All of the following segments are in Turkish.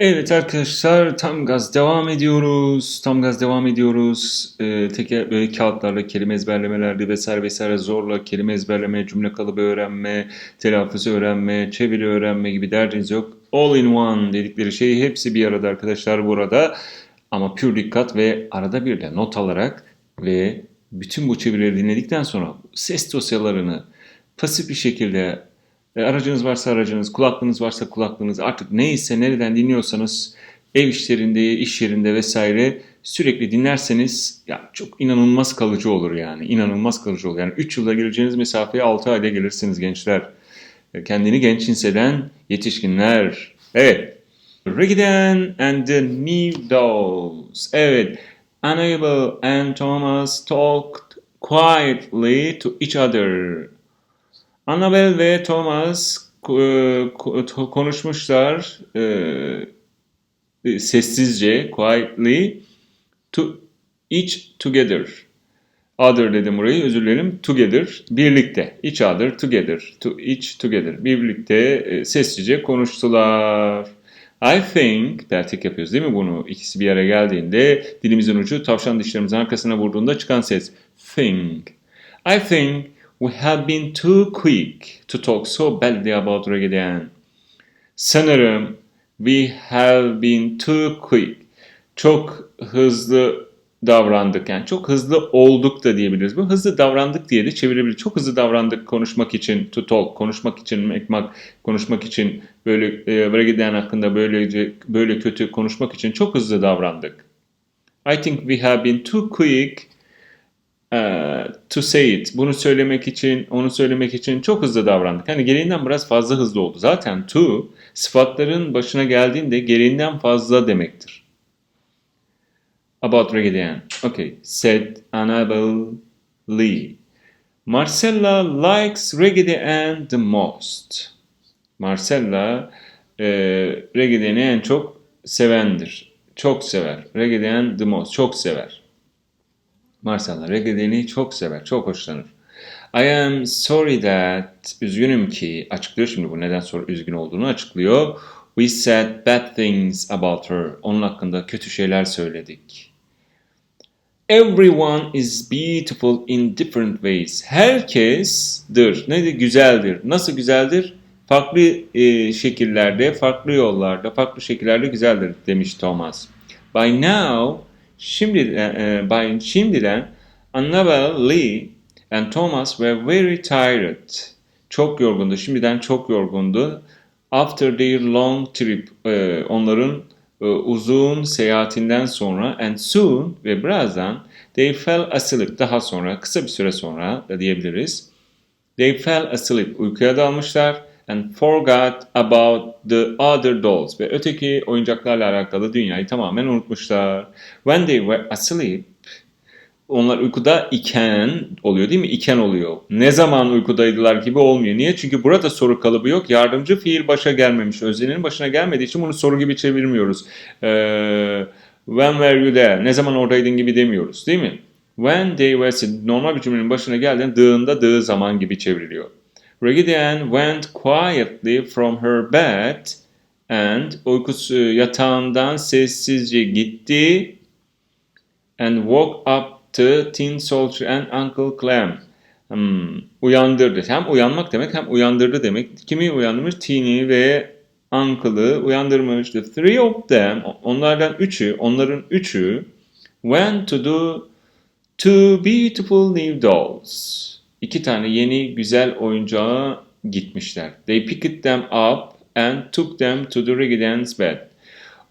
Evet arkadaşlar tam gaz devam ediyoruz. Tam gaz devam ediyoruz. Ee, teker böyle kağıtlarla kelime ezberlemelerdi vesaire vesaire zorla kelime ezberleme, cümle kalıbı öğrenme, telaffuz öğrenme, çeviri öğrenme gibi derdiniz yok. All in one dedikleri şey hepsi bir arada arkadaşlar burada. Ama pür dikkat ve arada bir de not alarak ve bütün bu çevirileri dinledikten sonra ses dosyalarını pasif bir şekilde e, aracınız varsa aracınız, kulaklığınız varsa kulaklığınız artık neyse nereden dinliyorsanız ev işlerinde, iş yerinde vesaire sürekli dinlerseniz ya çok inanılmaz kalıcı olur yani. İnanılmaz kalıcı olur. Yani 3 yılda geleceğiniz mesafeye 6 ayda gelirsiniz gençler. E, Kendini genç hisseden yetişkinler. Evet. Regiden and the New Dolls. Evet. Annabelle and Thomas talked quietly to each other. Annabel ve Thomas e, ko- konuşmuşlar e, sessizce, quietly, to each together. Other dedim burayı, özür dilerim. Together, birlikte. Each other, together. To each together. Birlikte e, sessizce konuştular. I think, pertek yapıyoruz değil mi bunu? İkisi bir araya geldiğinde dilimizin ucu tavşan dişlerimizin arkasına vurduğunda çıkan ses. Think. I think we have been too quick to talk so badly about Reggaeton. Sanırım we have been too quick. Çok hızlı davrandık. Yani çok hızlı olduk da diyebiliriz. Bu hızlı davrandık diye de çevirebiliriz. Çok hızlı davrandık konuşmak için, to talk, konuşmak için, mekmak, konuşmak için, böyle e, Reggaeton hakkında böylece böyle kötü konuşmak için çok hızlı davrandık. I think we have been too quick to say it. Bunu söylemek için, onu söylemek için çok hızlı davrandık. Hani gereğinden biraz fazla hızlı oldu. Zaten to sıfatların başına geldiğinde gereğinden fazla demektir. About Reggaeton. Okay. Said Annabelle. Marcella likes Reggaeton the most. Marcella e, Reggaeton'i en çok sevendir. Çok sever. Reggaeton the most. Çok sever. Marcella Reggaeton'i çok sever, çok hoşlanır. I am sorry that, üzgünüm ki, açıklıyor şimdi bu neden sonra üzgün olduğunu açıklıyor. We said bad things about her. Onun hakkında kötü şeyler söyledik. Everyone is beautiful in different ways. Herkesdir. Ne de güzeldir. Nasıl güzeldir? Farklı e, şekillerde, farklı yollarda, farklı şekillerde güzeldir demiş Thomas. By now, Şimdi, e, by şimdiden Annabelle Lee and Thomas were very tired. Çok yorgundu. Şimdiden çok yorgundu. After their long trip, e, onların e, uzun seyahatinden sonra and soon ve birazdan they fell asleep. Daha sonra, kısa bir süre sonra da diyebiliriz. They fell asleep. Uykuya dalmışlar and forgot about the other dolls ve öteki oyuncaklarla alakalı dünyayı tamamen unutmuşlar. When they were asleep onlar uykuda iken oluyor değil mi? İken oluyor. Ne zaman uykudaydılar gibi olmuyor. Niye? Çünkü burada soru kalıbı yok. Yardımcı fiil başa gelmemiş. Öznenin başına gelmediği için bunu soru gibi çevirmiyoruz. Ee, when were you there? Ne zaman oradaydın gibi demiyoruz değil mi? When they were normal bir cümlenin başına geldiğinde dığında dığı zaman gibi çevriliyor. Reggidian went quietly from her bed and uykusu yatağından sessizce gitti and woke up to Tin Soldier and Uncle Clem. Hmm, uyandırdı. Hem uyanmak demek hem uyandırdı demek. Kimi uyandırmış? Tini ve Uncle'ı uyandırmış. The three of them, onlardan üçü, onların üçü went to do two beautiful new dolls iki tane yeni güzel oyuncağa gitmişler. They picked them up and took them to the Reggidan's bed.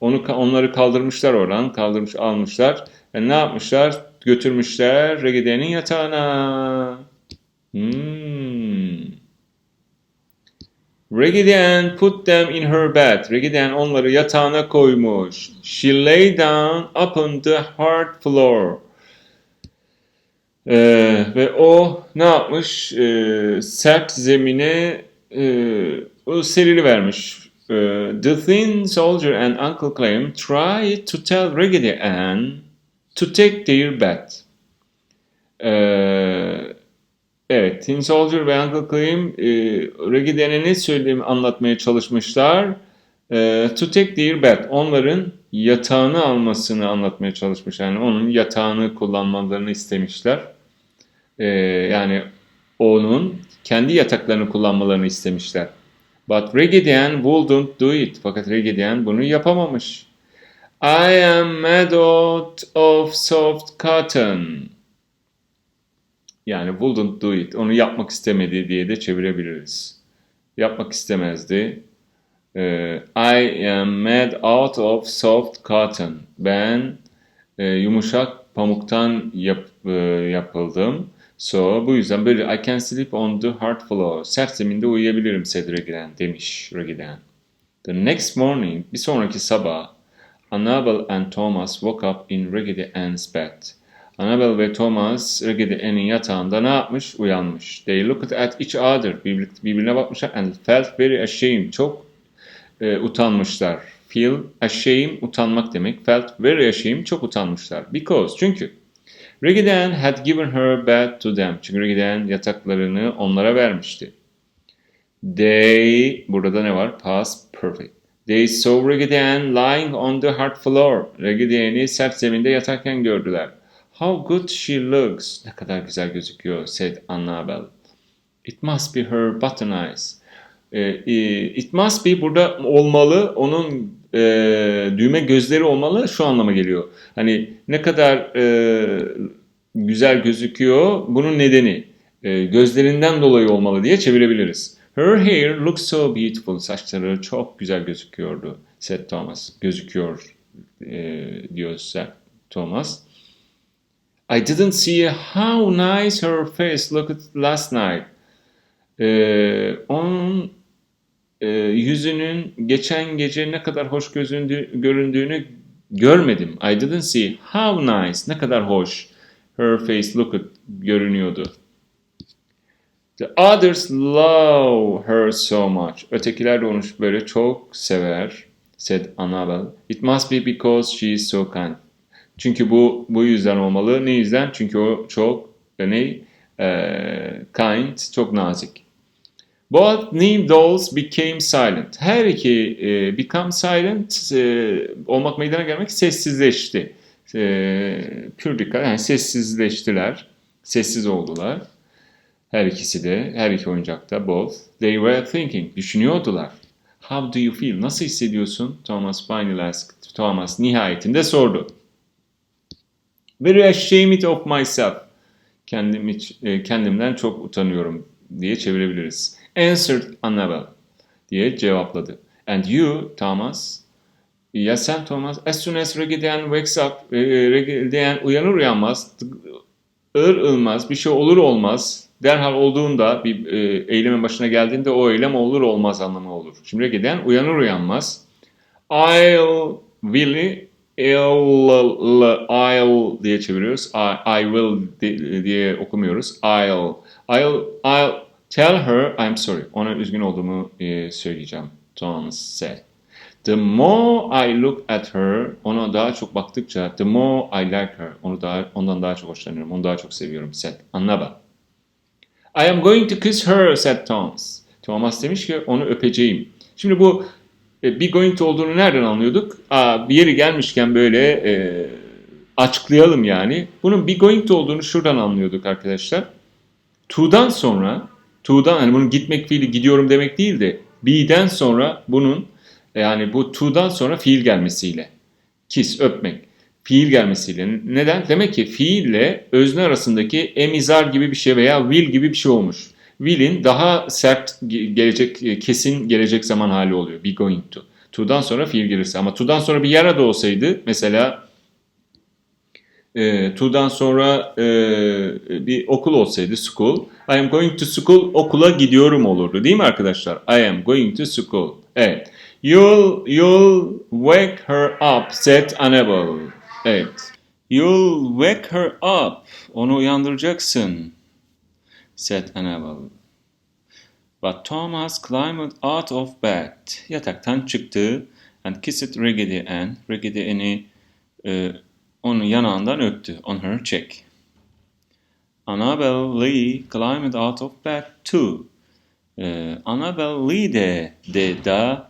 Onu, onları kaldırmışlar oradan, kaldırmış almışlar. Ve ne yapmışlar? Götürmüşler Reggidan'in yatağına. Hmm. Reggidan put them in her bed. Reggidan onları yatağına koymuş. She lay down upon the hard floor. Ee, ve o ne yapmış? Ee, sert zemine e, o serili vermiş. Ee, the Thin Soldier and Uncle Clem tried to tell Raggedy Ann to take their bet. Ee, evet, Thin Soldier ve Uncle Clem e, Raggedy Ann'e ne söylediğimi anlatmaya çalışmışlar. Ee, to take their bed. Onların yatağını almasını anlatmaya çalışmış. Yani onun yatağını kullanmalarını istemişler. Ee, yani onun kendi yataklarını kullanmalarını istemişler. But Raggedy Ann wouldn't do it. Fakat Raggedy Ann bunu yapamamış. I am made out of soft cotton. Yani wouldn't do it. Onu yapmak istemedi diye de çevirebiliriz. Yapmak istemezdi. Ee, I am made out of soft cotton. Ben e, yumuşak pamuktan yap, e, yapıldım. So bu yüzden böyle I can sleep on the hard floor. Sert zeminde uyuyabilirim said Regiden demiş Regiden. The next morning bir sonraki sabah Annabel and Thomas woke up in Raggedy Ann's bed. Annabel ve Thomas Raggedy Ann'in yatağında ne yapmış? Uyanmış. They looked at each other. birbirine bakmışlar and felt very ashamed. Çok e, utanmışlar. Feel ashamed utanmak demek. Felt very ashamed çok utanmışlar. Because çünkü Ann had given her bed to them. Çünkü Ann yataklarını onlara vermişti. They, burada ne var? Past perfect. They saw Ann lying on the hard floor. Ann'i sert zeminde yatarken gördüler. How good she looks. Ne kadar güzel gözüküyor, said Annabel. It must be her button eyes. E, e, it must be burada olmalı, onun e, düğme gözleri olmalı şu anlama geliyor. Hani ne kadar e, güzel gözüküyor bunun nedeni e, gözlerinden dolayı olmalı diye çevirebiliriz. Her hair looks so beautiful. Saçları çok güzel gözüküyordu. Said Thomas. Gözüküyor e, diyor Thomas. I didn't see how nice her face looked last night. Ee, onun e, yüzünün geçen gece ne kadar hoş gözündü, göründüğünü görmedim. I didn't see how nice, ne kadar hoş her face looked görünüyordu. The others love her so much. Ötekiler de onu böyle çok sever, said Annabel. It must be because she is so kind. Çünkü bu bu yüzden olmalı. Ne yüzden? Çünkü o çok ne? E, kind, çok nazik. Both new dolls became silent. Her iki e, become silent e, olmak meydana gelmek sessizleşti. E, pür dikkat yani sessizleştiler. Sessiz oldular. Her ikisi de, her iki oyuncakta both. They were thinking. Düşünüyordular. How do you feel? Nasıl hissediyorsun? Thomas finally asked. Thomas nihayetinde sordu. Very ashamed of myself. Kendim, e, kendimden çok utanıyorum diye çevirebiliriz. Answered Annabel diye cevapladı. And you, Thomas, ya sen Thomas, as soon as Reggidian wakes up, e, Reggidian uyanır uyanmaz, ır ılmaz, bir şey olur olmaz, derhal olduğunda bir e, eylemin başına geldiğinde o eylem olur olmaz anlamı olur. Şimdi Reggidian uyanır uyanmaz, I'll will I'll, I'll diye çeviriyoruz. I, I will diye okumuyoruz. I'll, I'll, I'll Tell her I'm sorry. Ona üzgün olduğumu e, söyleyeceğim. Thomas said. The more I look at her, ona daha çok baktıkça, the more I like her, onu daha, ondan daha çok hoşlanıyorum, onu daha çok seviyorum, said Annaba. I am going to kiss her, said Thomas. Thomas demiş ki onu öpeceğim. Şimdi bu e, be going to olduğunu nereden anlıyorduk? Aa, bir yeri gelmişken böyle e, açıklayalım yani. Bunun be going to olduğunu şuradan anlıyorduk arkadaşlar. To'dan sonra to'dan hani bunun gitmek fiili gidiyorum demek değil de be'den sonra bunun yani bu to'dan sonra fiil gelmesiyle kiss öpmek fiil gelmesiyle neden? Demek ki fiille özne arasındaki emizar gibi bir şey veya will gibi bir şey olmuş. Will'in daha sert gelecek, kesin gelecek zaman hali oluyor. Be going to. To'dan sonra fiil gelirse. Ama to'dan sonra bir yara da olsaydı mesela e, to'dan sonra e, bir okul olsaydı school. I am going to school okula gidiyorum olurdu değil mi arkadaşlar? I am going to school. Evet. You'll, you'll wake her up said Annabelle. Evet. You'll wake her up. Onu uyandıracaksın said Annabelle. But Thomas climbed out of bed. Yataktan çıktı and kissed Raggedy Ann. Raggedy Ann'i e, onun yanağından öptü. On her cheek. Annabel Lee climbed out of bed too. Ee, Annabel Lee de, de da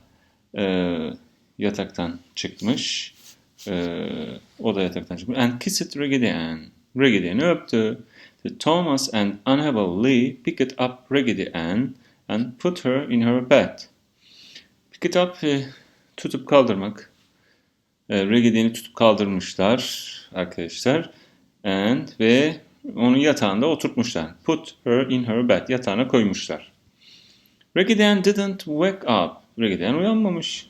e, yataktan çıkmış. E, o da yataktan çıkmış. And kissed Raggedy Ann. Raggedy Ann'i öptü. The Thomas and Annabel Lee picked up Raggedy Ann and put her in her bed. Pick it up, e, tutup kaldırmak. E, tutup kaldırmışlar arkadaşlar. And ve onu yatağında oturtmuşlar. Put her in her bed. Yatağına koymuşlar. Raggedy Ann didn't wake up. Raggedy Ann uyanmamış.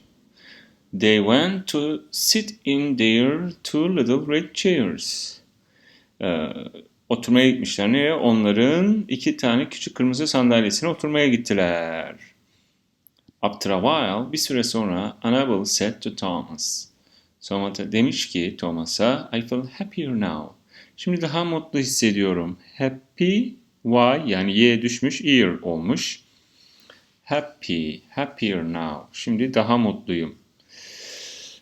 They went to sit in their two little red chairs. Ee, oturmaya gitmişler. Nereye? Onların iki tane küçük kırmızı sandalyesine oturmaya gittiler. After a while, bir süre sonra Annabel said to Thomas. Thomas demiş ki Thomas'a, I feel happier now. Şimdi daha mutlu hissediyorum. Happy, Y yani Y düşmüş, ear olmuş. Happy, happier now. Şimdi daha mutluyum.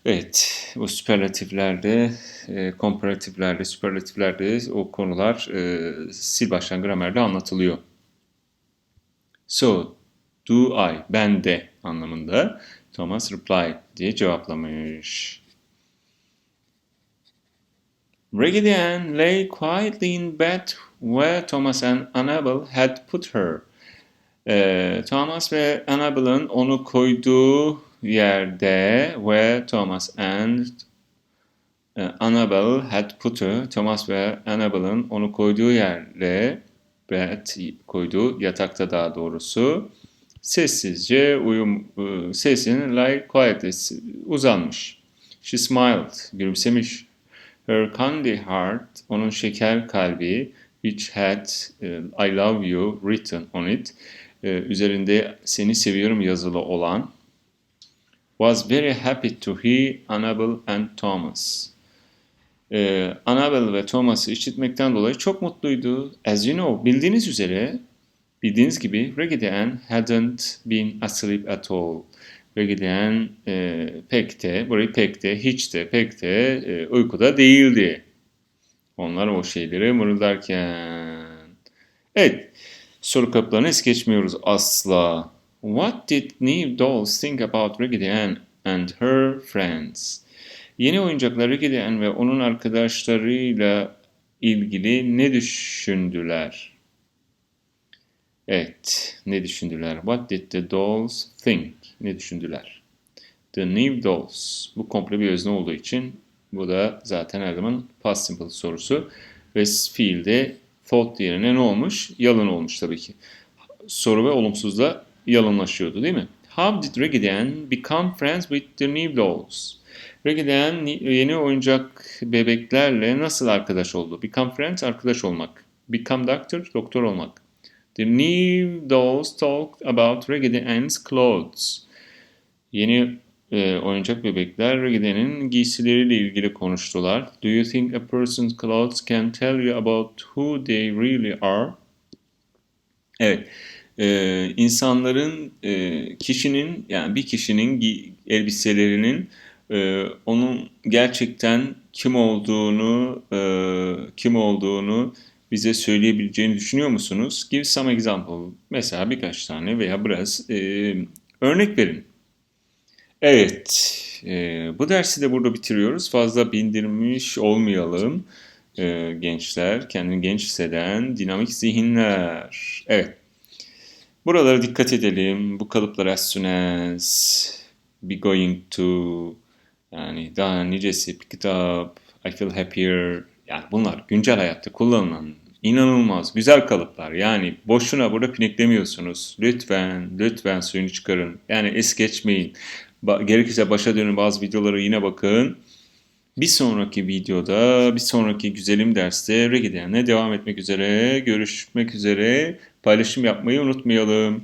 Evet, bu süperlatiflerde, e, komparatiflerde, süperlatiflerde o konular e, sil baştan gramerde anlatılıyor. So, do I, ben de anlamında Thomas replied diye cevaplamış. Raggedy Ann lay quietly in bed where Thomas and Annabel had put her. Ee, Thomas ve Annabel'ın onu koyduğu yerde where Thomas and e, Annabel had put her. Thomas ve Annabel'ın onu koyduğu yerde bed koyduğu yatakta daha doğrusu sessizce uyum e, sesini lie quietly uzanmış. She smiled, gülümsemiş. Her candy heart, onun şeker kalbi, which had uh, I love you written on it, uh, üzerinde seni seviyorum yazılı olan, was very happy to hear Annabel and Thomas. Uh, Annabel ve Thomas'ı işitmekten dolayı çok mutluydu. As you know, bildiğiniz üzere, bildiğiniz gibi Raggedy Ann hadn't been asleep at all. Raggedy Ann e, pek de, burayı pek de, hiç de, pek de e, uykuda değildi. Onlar o şeyleri mırıldarken. Evet, soru kapılarını es geçmiyoruz asla. What did Neve Dolls think about Raggedy Ann and her friends? Yeni oyuncaklar Raggedy Ann ve onun arkadaşlarıyla ilgili ne düşündüler? Evet, ne düşündüler? What did the dolls think? Ne düşündüler? The new dolls. Bu komple bir özne olduğu için bu da zaten her zaman past simple sorusu. Ve fiilde thought yerine ne olmuş? Yalın olmuş tabii ki. Soru ve olumsuzda yalınlaşıyordu değil mi? How did Raggedy Ann become friends with the new dolls? Raggedy Ann yeni oyuncak bebeklerle nasıl arkadaş oldu? Become friends, arkadaş olmak. Become doctor, doktor olmak. The new dolls talked about Raggedy Ann's clothes. Yeni e, oyuncak bebekler Raggedy'nin giysileriyle ilgili konuştular. Do you think a person's clothes can tell you about who they really are? Evet. E, insanların, e, kişinin yani bir kişinin elbiselerinin e, onun gerçekten kim olduğunu, e, kim olduğunu bize söyleyebileceğini düşünüyor musunuz? Give some example. Mesela birkaç tane veya biraz e, örnek verin. Evet, e, bu dersi de burada bitiriyoruz. Fazla bindirmiş olmayalım. E, gençler, kendini genç hisseden dinamik zihinler. Evet, buralara dikkat edelim. Bu kalıplar as soon as, be going to, yani daha nicesi, pick it up, I feel happier. Yani bunlar güncel hayatta kullanılan inanılmaz güzel kalıplar. Yani boşuna burada pineklemiyorsunuz. Lütfen, lütfen suyunu çıkarın. Yani es geçmeyin. Ba gerekirse başa dönün bazı videolara yine bakın. Bir sonraki videoda, bir sonraki güzelim derste Regiden'le devam etmek üzere, görüşmek üzere. Paylaşım yapmayı unutmayalım.